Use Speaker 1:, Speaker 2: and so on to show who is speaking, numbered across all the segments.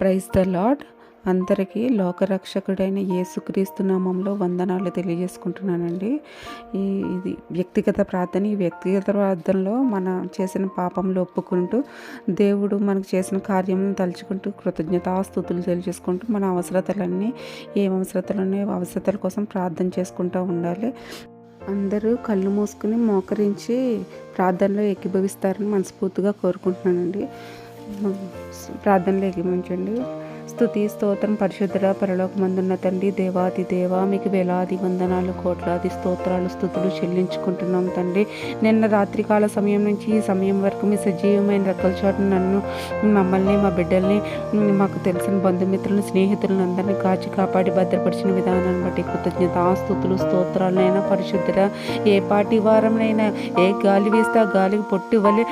Speaker 1: Praise the lord అందరికీ లోకరక్షకుడైన యేసుక్రీస్తు నామంలో వందనాలు తెలియజేసుకుంటున్నానండి. ఈ ఇది వ్యక్తిగత ప్రార్థన ఈ వ్యక్తిగత ప్రార్థనలో మనం చేసిన పాపంలో ఒప్పుకుంటూ దేవుడు మనకు చేసిన కార్యములను తలుచుకుంటూ కృతజ్ఞతాస్థుతులు తెలియజేసుకుంటూ మన అవసరతలన్నీ ఏం అవసరతలు ఉన్నాయో అవసరతల కోసం ప్రార్థన చేసుకుంటూ ఉండాలి. అందరూ కళ్ళు మూసుకుని మోకరించి ప్రార్థనలో ఏకీభవిస్తారని మనస్ఫూర్తిగా కోరుకుంటున్నానండి. ప్రార్థనలు ఏకీభవించండి స్థుతి స్తోత్రం పరిశుద్ధుల పరలోకమందున్న తండ్రి దేవాది దేవా మీకు వేలాది వందనాలు కోట్లాది స్తోత్రాలు స్థుతులు చెల్లించుకుంటున్నాం తండ్రి. నిన్న రాత్రికాల సమయం నుంచి ఈ సమయం వరకు మీ సజీవమైన రెక్కల చోట నన్ను మమ్మల్ని మా బిడ్డల్ని మాకు తెలిసిన బంధుమిత్రులను స్నేహితులను అందరినీ కాచి కాపాడి భద్రపరిచిన విధానాన్ని బట్టి కృతజ్ఞత స్థుతులు స్తోత్రాలనైనా పరిశుద్ధుల ఏ పాటి వారంనైనా ఏ గాలి వేస్తే ఆ గాలికి పొట్టి వలె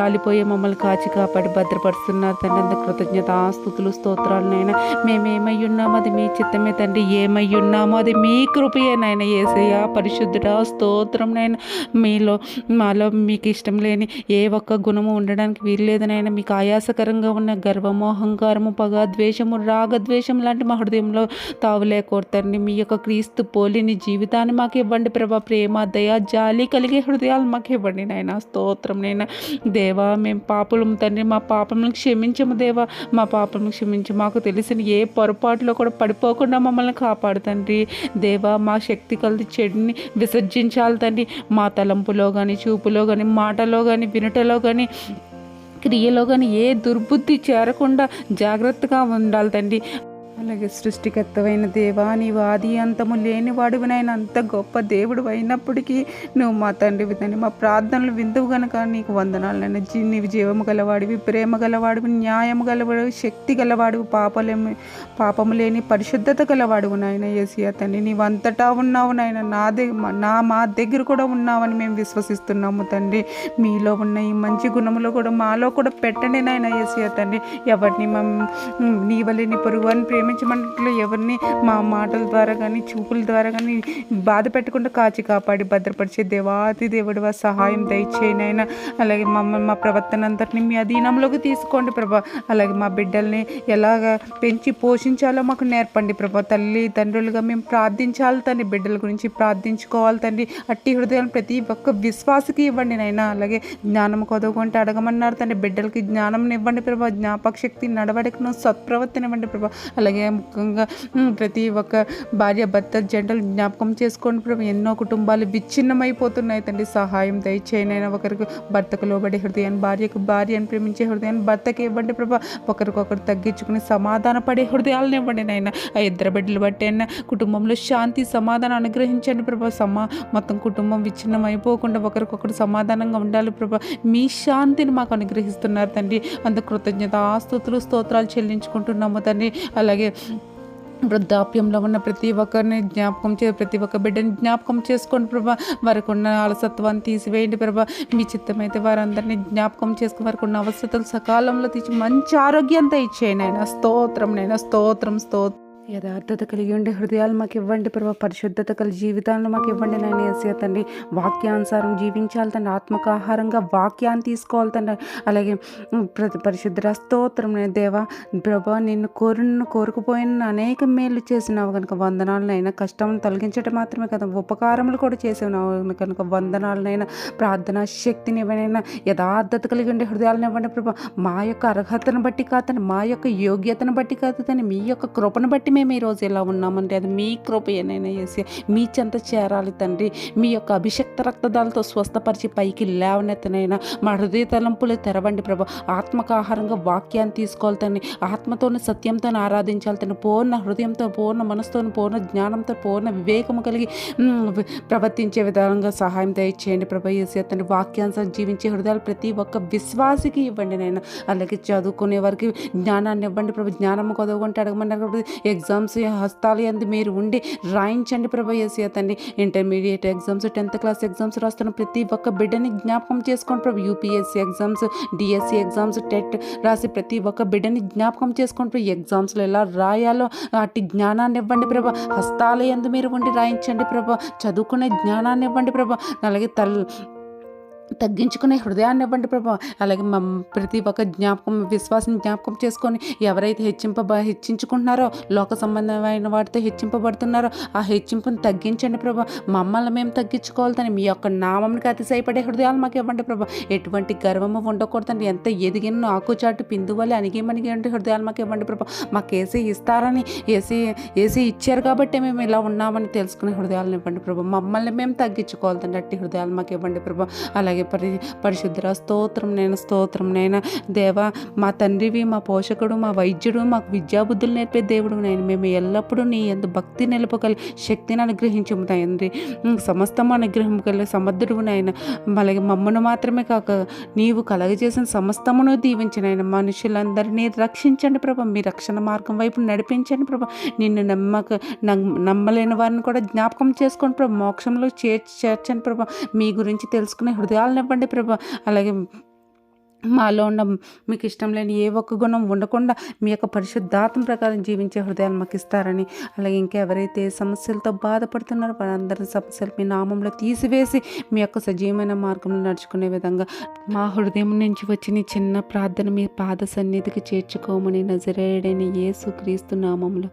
Speaker 1: రాలిపోయే మమ్మల్ని కాచి కాపాడి భద్రపరుస్తున్నారు తండ్రి. అంత కృతజ్ఞత స్థుతులు స్తోత్రాలనైనా మేమేమై ఉన్నామో అది మీ చిత్తమే తండ్రి. ఏమై ఉన్నామో అది మీ కృపయేనైనా ఏసయ్య పరిశుద్ధుడ స్తోత్రం నైనా మీలో మాలో మీకు ఇష్టం లేని ఏ ఒక్క గుణము ఉండడానికి వీల్లేదనైనా మీకు ఆయాసకరంగా ఉన్న గర్వము అహంకారము పగ ద్వేషము రాగద్వేషం లాంటి మా హృదయంలో తావులే కోరుతారండి మీ యొక్క క్రీస్తు పోలిని జీవితాన్ని మాకు ఇవ్వండి ప్రభా. ప్రేమ దయ జాలి కలిగే హృదయాలు మాకు ఇవ్వండి నాయన. స్తోత్రం నైనా దేవా మేము పాపలం తండ్రి. మా పాపములను క్షమించము దేవా. మా పాపములను క్షమించము మాకు తెలిసిన ఏ పొరపాటులో కూడా పడిపోకుండా మమ్మల్ని కాపాడు తండ్రి. దేవా మా శక్తి కలిసి చెడుని విసర్జించాలి తండ్రి. మా తలంపులో కానీ చూపులో కానీ మాటలో కానీ వినుటలో కానీ క్రియలో కానీ ఏ దుర్బుద్ధి చేరకుండా జాగ్రత్తగా ఉండాలి తండ్రి. అలాగే సృష్టికర్తమైన దేవా నీవు ఆది అంతము లేని వాడివినైనా అంత గొప్ప దేవుడు అయినప్పటికీ నువ్వు మా తండ్రివి తండ్రి మా ప్రార్థనలు విందువు గనక నీకు వందనాలైనా జీ నీవు జీవము గలవాడివి ప్రేమ గలవాడివి న్యాయము గలవాడివి శక్తి గలవాడివి పాపలేమి పాపము లేని పరిశుద్ధత గలవాడివి నాయన ఏసియా తండ్రి. నీవంతటా ఉన్నావు నాయన నా దగ్గర నా మా దగ్గర కూడా ఉన్నావని మేము విశ్వసిస్తున్నాము తండ్రి. మీలో ఉన్న ఈ మంచి గుణములో కూడా మాలో కూడా పెట్టండి నాయన ఏసియా తండ్రి. ఎవరిని మా నీ వల్ల నీ పొరుగు అని ప్రేమించమన్నట్లు ఎవరిని మా మాటల ద్వారా కానీ చూపుల ద్వారా కానీ బాధ పెట్టకుండా కాచి కాపాడి భద్రపరిచే దేవాది దేవుడు సహాయం దయచేయనైనా అలాగే మమ్మల్ని మా ప్రవర్తన అంతటిని మీ అధీనంలోకి తీసుకోండి ప్రభా. అలాగే మా బిడ్డల్ని ఎలాగ పెంచి పోషించాలో మాకు నేర్పండి ప్రభా. తల్లి తండ్రులుగా మేము ప్రార్థించాలి తండ్రి బిడ్డల గురించి ప్రార్థించుకోవాలి తండ్రి. అట్టి హృదయాన్ని ప్రతి ఒక్క విశ్వాసకి ఇవ్వండి నైనా అలాగే జ్ఞానం కొదవుకుంటే అడగమన్నారు తండ్రి. బిడ్డలకి జ్ఞానం ఇవ్వండి ప్రభా. జ్ఞాపక శక్తి నడవడికను సత్ప్రవర్తన ఇవ్వండి ప్రభా. అలాగే ముఖ్యంగా ప్రతి ఒక్క భార్య భర్త జంటలు జ్ఞాపకం చేసుకోండి ప్రభా. ఎన్నో కుటుంబాలు విచ్ఛిన్నమైపోతున్నాయి తండ్రి. సహాయం దయచేయనైనా ఒకరికి భర్తకు లోబడే హృదయాన్ని భార్యకు భార్యను ప్రేమించే హృదయాన్ని భర్తకి ఇవ్వండి ప్రభా. ఒకరికొకరు తగ్గించుకుని సమాధాన పడే హృదయాలను ఇవ్వండి నాయన. ఆ ఇద్దరు బిడ్డలు బట్టి అయినా కుటుంబంలో శాంతి సమాధానం అనుగ్రహించండి ప్రభా. సమా మొత్తం కుటుంబం విచ్ఛిన్నం అయిపోకుండా ఒకరికొకరు సమాధానంగా ఉండాలి ప్రభా. మీ శాంతిని మాకు అనుగ్రహిస్తున్నారు తండ్రి. అంత కృతజ్ఞత ఆస్తుతులు స్తోత్రాలు చెల్లించుకుంటున్నాము తండ్రి. అలాగే వృద్ధాప్యంలో ఉన్న ప్రతి ఒక్కరిని జ్ఞాపకం చే ప్రతి ఒక్క బిడ్డని జ్ఞాపకం చేసుకోండి ప్రభా. వారికి ఉన్న అలసత్వాన్ని తీసివేయండి ప్రభా. మీ చిత్తమైతే వారందరినీ జ్ఞాపకం చేసుకుని వారికి ఉన్న అవసరతలు సకాలంలో తీసి మంచి ఆరోగ్యంతో ఇచ్చేయండి ఆయన స్తోత్రం నైనా స్తోత్రం స్తోత్రం. యథార్థత కలిగి ఉండే హృదయాలు మాకు ఇవ్వండి ప్రభా. పరిశుద్ధత కలిగి జీవితాలను మాకు ఇవ్వండి నాయన ఏసే తండ్రి. వాక్యానుసారం జీవించాలి తండ్రి. ఆత్మక ఆహారంగా వాక్యాన్ని తీసుకోవాలి తండ్రి. అలాగే ప్రతి పరిశుద్ధ స్తోత్రం దేవ దేవా. ప్రభా నిన్ను కోరిన కోరుకుపోయిన అనేక మేలు చేసినావు కనుక వందనాలనైనా కష్టం తొలగించడం మాత్రమే కదా. ఉపకారములు కూడా చేసినావు కనుక వందనాలనైనా ప్రార్థనా శక్తిని ఇవ్వనైనా యథార్థత కలిగి ఉండే హృదయాలను ఇవ్వండి ప్రభా. మా యొక్క అర్హతను బట్టి కాదని మా యొక్క యోగ్యతను బట్టి కాదు మీ యొక్క కృపను బట్టి మేము ఈరోజు ఎలా ఉన్నామంటే అది మీ కృపయనైనా చేసి మీ చెంత చేరాలి తండ్రి. మీ యొక్క అభిషక్త రక్తదాలతో స్వస్థపరిచి పైకి లేవనెత్తనైనా మా హృదయ తలంపులు తెరవండి ప్రభా. ఆత్మక ఆహారంగా వాక్యాన్ని తీసుకోవాలి తండ్రి. ఆత్మతోని సత్యంతో ఆరాధించాలి తండ్రి. పూర్ణ హృదయంతో పూర్ణ మనసుతో పూర్ణ జ్ఞానంతో పూర్ణ వివేకము కలిగి ప్రవర్తించే విధానంగా సహాయం దయచేయండి ప్రభా చేసి అతని వాక్యానుసారం జీవించే హృదయాలు ప్రతి ఒక్క విశ్వాసికి ఇవ్వండి నేను అలాగే చదువుకునే వారికి జ్ఞానాన్ని ఇవ్వండి ప్రభు. జ్ఞానం కొదవకుంటే అడగమన్నారు ఎగ్జామ్ ఎగ్జామ్స్ హస్తాలు అందు. మీరు ఉండి రాయించండి ప్రభా ఏసీ తండ్రి intermediate exams tenth class exams రాస్తున్న ప్రతి ఒక్క బిడ్డని జ్ఞాపకం చేసుకోండి ప్రభు. UPSC exams DSC exams TET రాసి ప్రతి ఒక్క బిడ్డని జ్ఞాపకం చేసుకోండి ప్రభు. ఎగ్జామ్స్లో ఎలా రాయాలో అట్టి జ్ఞానాన్ని ఇవ్వండి ప్రభా. హస్తాల ఎందు మీరు ఉండి రాయించండి ప్రభా. చదువుకునే జ్ఞానాన్ని ఇవ్వండి ప్రభా. అలాగే తల్ తగ్గించుకునే హృదయాన్ని ఇవ్వండి ప్రభా. అలాగే మా ప్రతి ఒక్క జ్ఞాపకం విశ్వాసం జ్ఞాపకం చేసుకొని ఎవరైతే హెచ్చింప హెచ్చించుకుంటున్నారో లోక సంబంధమైన వాటితో హెచ్చింపబడుతున్నారో ఆ హెచ్చింపును తగ్గించండి ప్రభా. మమ్మల్ని మేము తగ్గించుకోవాలని మీ యొక్క నామంకి అతిశయపడే హృదయాలు మాకు ఇవ్వండి ప్రభా. ఎటువంటి గర్వము ఉండకూడదండి. ఎంత ఎదిగిన ఆకుచాటు పిందువలే అణిగి హృదయాలు మాకు ఇవ్వండి ప్రభా. మాకు ఏసీ ఇస్తారని ఏసీ ఏసీ ఇచ్చారు కాబట్టి మేము ఇలా ఉన్నామని తెలుసుకునే హృదయాలను ఇవ్వండి ప్రభా. మమ్మల్ని మేము తగ్గించుకోవాలండి అట్టి హృదయాలు మాకు ఇవ్వండి ప్రభా. అలాగే పరి పరిశుద్ధ స్తోత్రం నేను స్తోత్రం నేను దేవా మా తండ్రివి మా పోషకుడు మా వైద్యుడు మాకు విద్యాబుద్ధులు నేర్పే దేవుడు నేను మేము ఎల్లప్పుడూ నీ ఎంత భక్తి నిలుపుకలి శక్తిని అనుగ్రహించము తండ్రి. ఉమ్, సమస్తము కలిగి సమర్థుడు నాయన. అలాగే మమ్మను మాత్రమే కాక నీవు కలగజేసిన సమస్తమును దీవించిన మనుషులందరినీ రక్షించండి ప్రభా. మీ రక్షణ మార్గం వైపు నడిపించండి ప్రభా. నిన్ను నమ్మక నమ్మలేని వారిని కూడా జ్ఞాపకం చేసుకోండి ప్రభా. మోక్షంలో చేర్చి చేర్చండి ప్రభా. మీ గురించి తెలుసుకునే హృదయ చాలనివ్వండి ప్రభా. అలాగే మాలో ఉన్న మీకు ఇష్టం లేని ఏ ఒక్క గుణం ఉండకుండా మీ యొక్క పరిశుద్ధాత్మ ప్రకారం జీవించే హృదయాలు మాకు ఇస్తారని అలాగే ఇంకెవరైతే సమస్యలతో బాధపడుతున్నారో వారందరి సమస్యలు మీ నామంలో తీసివేసి మీ యొక్క సజీవమైన మార్గంలో నడుచుకునే విధంగా మా హృదయం నుంచి వచ్చిన చిన్న ప్రార్థన మీ పాద సన్నిధికి చేర్చుకోమని నజరేడని యేసు క్రీస్తు నామంలో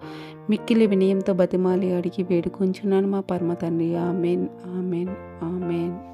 Speaker 1: మిక్కిలి వినయంతో బతిమాలి అడిగి వేడుకుంటున్నాను మా పరమ తండ్రి. Amen amen amen.